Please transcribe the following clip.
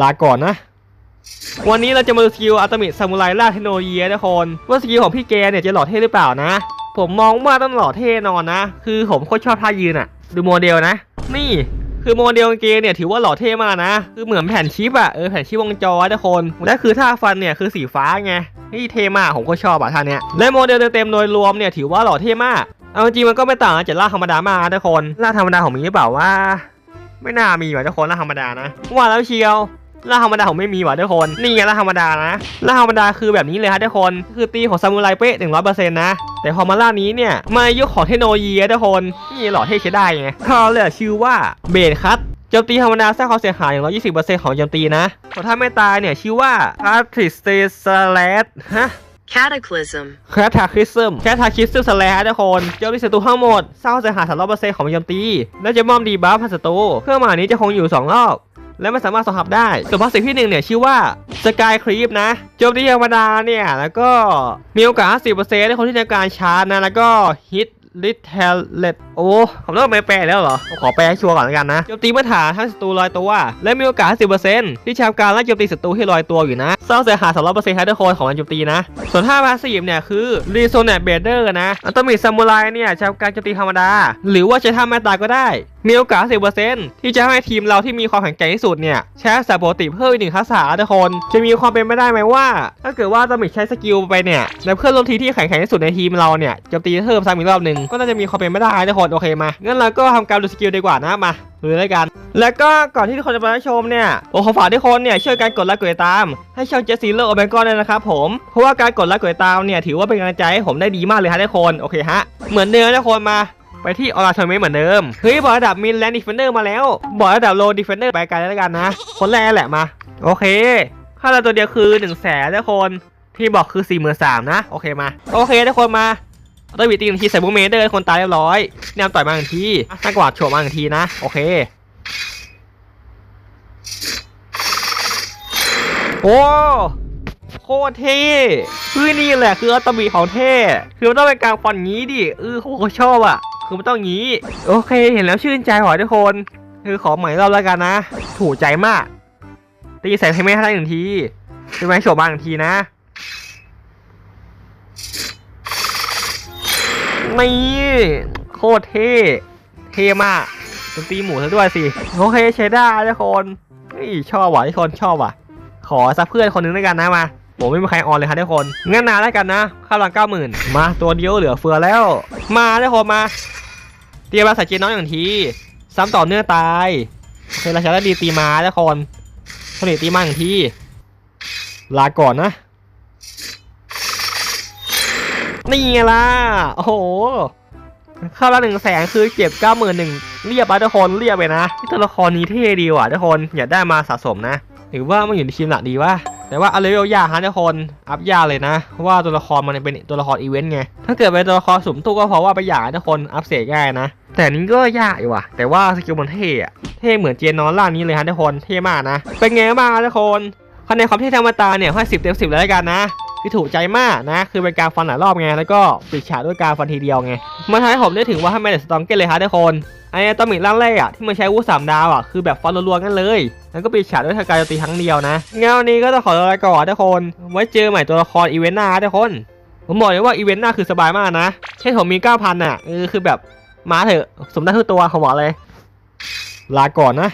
ลาก่อนนะ วันนี้เราจะมาดูสกิลอัตมิซามูไรล่าเทคโนโลยีนะทุกคนว่าสกิลของพี่แกเนี่ยจะหล่อเท่หรือเปล่านะ ผมมองว่าต้องหล่อเท่นอนนะ คือผมโคตรชอบท่ายืนอะดูโมเดลนะ นี่คือโมเดลกางเกเนี่ยถือว่าหล่อเท่มากนะ คือเหมือนแผ่นชิปอะเออแผ่นชิปวงจรทุกคน และคือท่าฟันเนี่ยคือสีฟ้าไงนี่เท่มากผมก็ชอบอะท่าเนี้ยและโมเดลเต็มๆโดยรวมเนี่ยถือว่าหล่อเท่มากเอาจริงมันก็ไม่ต่างจากล่าธรรมดามากนะทุกคนล่าธรรมดาของมีหรือเปล่าว่า ไม่น่ามีว่ะทุกคนล่าธรรมดานะ ว่าแล้วเชียวล่าธรรมดาผมไม่มีว่ะทุกคน นี่ไงล่าธรรมดานะล่าธรรมดาคือแบบนี้เลยฮะทุกคน คือตีของซามูไรเป๊ะหนึ่งร้อยเปอร์เซ็นต์นะ แต่พอมาล่านี้เนี่ย มายุคของเทคโนโลยีทุกคน นี่หล่อเท่ใช้ได้ไงเขาเลยชื่อว่าเบดคัตโจมตีธรรมดาสร้างความเสียหายอย่างร้อยยี่สิบเปอร์เซ็นต์ของโจมตีนะส่ถ้าไม่ตายเนี่ยชื่อว่าอาร์ติสเตสแลดฮะ Cataclysm. แคทาคิซึมแคทาคิซึมสแลฮทุกคนโจมตีศัตรูทั้งหมดสร้างเสียหายสามร้อยเปอร์เซ็นต์ของโจมตี และจะมอมดีบัฟให้ศัตรูเครื่องหมายนี้จะคงอยู่สองรอบ และไม่สามารถสังหับได้ ส่วนพาสซีฟที่หนึ่งเนี่ยชื่อว่าสกายครีปนะโจมตีธรรมดาเนี่ย แล้วก็มีโอกาส 10%ในคนที่ในการชาร์จนะ แล้วก็ฮิต ลิทเทเลตโอ้ผมต้องไปแปลแล้วเหรอผมขอแปลให้ชัวร์ก่อนแล้วกันนะโจมตีเมื่อฐานถ้งศัตรูลอยตัว และมีโอกาส50%ที่ชาวการไล่โจมตีศัตรูที่ลอยตัวอยู่นะสร้างเสียหาย200%ให้ทุกคนของมันโจมตีนะ ส่วนท่าพาสีฟเนี่ยคือรีโซเนตเบเดอร์นะอัตมิซามูไรเนี่ยชาวการโจมตีธรรมดา หรือว่าใช้ท่าแม่ตายก็ได้ มีโอกาส 10%ที่จะให้ทีมเราที่มีความแข็งแกร่งที่สุดเนี่ยใช้ทักษะปกติเพิ่มอีกหนึ่งทักษะทุกคน จะมีความเป็นไปได้ไหมว่า ถ้าเกิดว่าตมิกใช้สกิลไปเนี่ยแล้วเพื่อนร่วมทีมที่แข็งแกร่งที่สุดในทีมเราเนี่ยจมตีเพิ่มซ้ำอีกรอบหนึ่งก็น่าจะมีความเป็นไปได้ทุกคนโอเคมางั้นเราก็ทำการดูสกิลดีกว่านะมาดูเลยกัน แล้วก็ก่อนที่ทุกคนจะไปรับชมเนี่ยผมขอฝากทุกคนเนี่ยช่วยกันกดไลค์กดติดตาม ให้ช่องเจสซี่เลอร์โอเบกอนด้วยนะครับผม เพราะว่าการกดไลค์กดติดตามเนี่ยถือว่าเป็นกำลังใจให้ผมได้ดีมากเลยฮะทุกคนโอเคฮะเหมือนเดิมทุกคนมา ไปที่ออร์ทอร์เมนเหมือนเดิม เฮ้ย บอลระดับมินแลนด์ดิฟเฟนเดอร์มาแล้ว บอลระดับโลดิฟเฟนเดอร์ไปกันแล้วกันนะ คนแรกแหละมา โอเค ค่าเราตัวเดียวคือ1นึ่งแสนทุกคนที่บอกคือ4ี่หมื่นสามนะ โอเคมา โอเคทุกคนมาต้นวีตีหนึ่งทีใส่บูมเมเดอร์คนตายเรียบร้อยแนมต่อยมาหนึ่งทีตั้งกวาดโฉบมาหนึ่งทีนะ โอเคโอ้โคตรเท่คือนี่แหละคืออัตบีของเท่ คือมันต้องเป็นการฟันงี้ดิเออโคตรชอบอะ คือมันต้องงี้ โอเค เห็นแล้วชื่นใจหอยทุกคน คือขอใหม่รอบแล้วกันนะ ถูกใจมาก ตีใส่ให้ไม่ให้ได้หนึ่งทีตีไว้โฉบมาหนึ่งทีนะ นี่ โคตรเท่ เท่มากเป็นตีหมูซะด้วยสิ โอเคใช้ได้ทุกคนนี่ชอบว่ะทุกคนชอบว่ะ ขอสักเพื่อนคนหนึงด้วยกันนะมา ผมไม่มีใครออนเลยครับทุกคนงั้นนาแล้วกันนะค่าวรังเก้าหมื่นมาตัวเดียวเหลือเฟือแล้ว มาทุกคนมาเตรียมมาใส่เจนน้องอย่างทีซ้ำต่อเนื่องตายโอเคราชาดีตีมาทุกคนเทานี้ตีมาอย่างทีลาก่อนนะนี่ไงล่ะโอ้โหข้าละหนึ่งแสนคือเก็บเก้าหมื่นหนึ่งเรียบแล้วทุกคนเรียบไปนะที่ตัวละครนี้เท่ดีว่ะทุกคนอยากได้มาสะสมนะ หรือว่ามันอยู่ในทีมหลักดีวะ แต่ว่าเอาเลเวลยากฮะทุกคนอัพยากเลยนะเพราะว่าตัวละครมันเป็นตัวละครอีเวนต์ไงถ้าเกิดเป็นตัวละครสุ่มตู้ก็เพราะว่าไปอยาทุกคนอัพเสกง่ายนะ แต่นี้ก็ยากอยู่ว่ะ แต่ว่าสกิลมันเท่อะเท่เหมือนเจนนอนล่างนี้เลยฮะทุกคนเท่มากนะ เป็นไงบ้างทุกคนคะแนนความเท่ธรรมตาเนี่ยให้สิบเต็มสิบเลยแล้วกันนะคือถูกใจมากนะ คือเป็นการฟันหลายรอบไงแล้วก็ปิดฉากด้วยการฟันทีเดียวไงมันทำให้ผมได้ถึงว่าทำไมเดสตองเกตเลยฮะทุกคน ไอ้ตอมิกร่างแรกอะที่มันใช้วุธสามดาวอะคือแบบฟอนรัวๆกันเลยแล้วก็ปิดฉากด้วยการโจมตีครั้งเดียวนะงั้นวันนี้ก็ต้องขอลาก่อนทุกคน ไว้เจอใหม่ตัวละครอีเวนต์หน้าทุกคน ผมบอกเลยว่าอีเวนต์หน้าคือสบายมากนะแค่ผมมี9,000อะเออคือแบบมาเถอะสมได้ทุกตัวผมบอกเลย ลาก่อนนะ